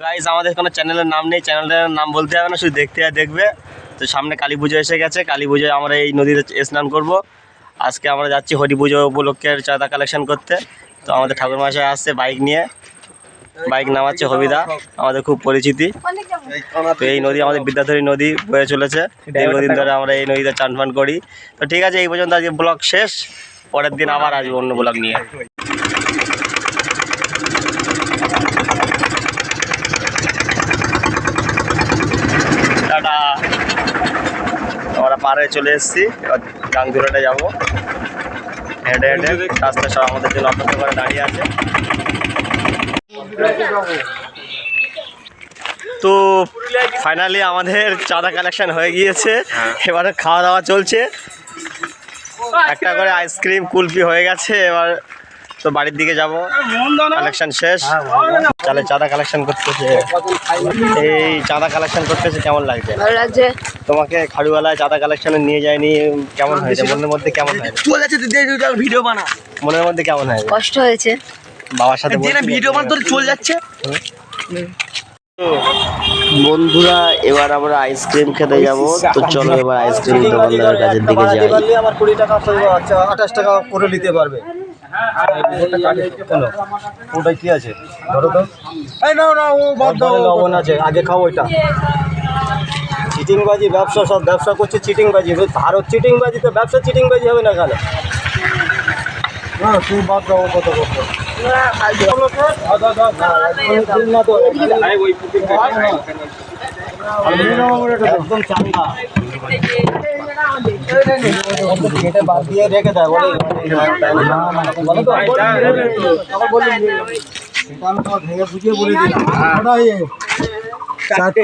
Guys আমাদের কোনো চ্যানেলের নাম নেই চ্যানেলের নাম বলতে হবে না শুধু দেখতে দেখবে। তো সামনে কালী পুজো এসে গেছে কালী পুজোয় আমরা এই নদীতে স্নান করব। আজকে আমরা যাচ্ছি হরি পুজো উপলক্ষের চাঁদা কালেকশন করতে। তো আমাদের ঠাকুরমশাই আসছে বাইক নিয়ে। বাইক নামাচ্ছে হবিদা আমাদের খুব পরিচিতি। তো এই নদী আমাদের বিদ্যাধরী নদী বয়ে চলেছে। দীর্ঘদিন ধরে আমরা এই নদীতে চান ফান করি। তো ঠিক আছে এই পর্যন্ত আজকে ব্লগ শেষ। পরের দিন আবার আসব অন্য ব্লগ নিয়ে। পাড়ে চলে এসেছি। গাংধুরাটা যাব। হেঁটে হেঁটে রাস্তা সব আমাদের জন্য অপেক্ষা করে দাঁড়িয়ে আছে। তো ফাইনালি আমাদের চাঁদা কালেকশন হয়ে গিয়েছে। এবারে খাওয়া দাওয়া চলছে। একটা করে আইসক্রিম কুলফি হয়ে গেছে। এবার তো বাড়ির দিকে যাব। কালেকশন শেষ। তাহলে চাঁদা কালেকশন করতেছে। এই চাঁদা কালেকশন করতেছে কেমন লাগছে? ভালো লাগছে। তোমাকে খাড়ুয়ালায় চাঁদা কালেকশনে নিয়ে যায়নি কেমন হয়েছে? মনের মধ্যে কেমন হয় চলে যাচ্ছে ভিডিও বানা। মনের মধ্যে কেমন হয় কষ্ট হয়েছে। বাবার সাথে ভিডিও বানা তোর চলে যাচ্ছে। বন্ধুরা এবার আমরা আইসক্রিম খেতে যাব। তো চলো এবার আইসক্রিম দোকানদারের কাছের দিকে যাই। আমার কুড়ি টাকা আচ্ছা আঠাশ টাকা করে নিতে পারবে। ওটাই কি আছে? ধরো তো। এই নাও না ও বাদ দাও লবণ আছে আগে খাও ওইটা। চিটিংবাজি ব্যবসা সব ব্যবসা করছে চিটিংবাজি। ভারত চিটিংবাজি তো ব্যবসা চিটিংবাজি হবে না কেন? তুই বাদ দাও কত করতো একদম চাঙ্গা। কেটে বাদ দিয়ে রেখে দেয় বলে। বলো তো। বলি সেটা আমি তোমার ভেঙে বুঝিয়ে বলে দিলাম। চারটে।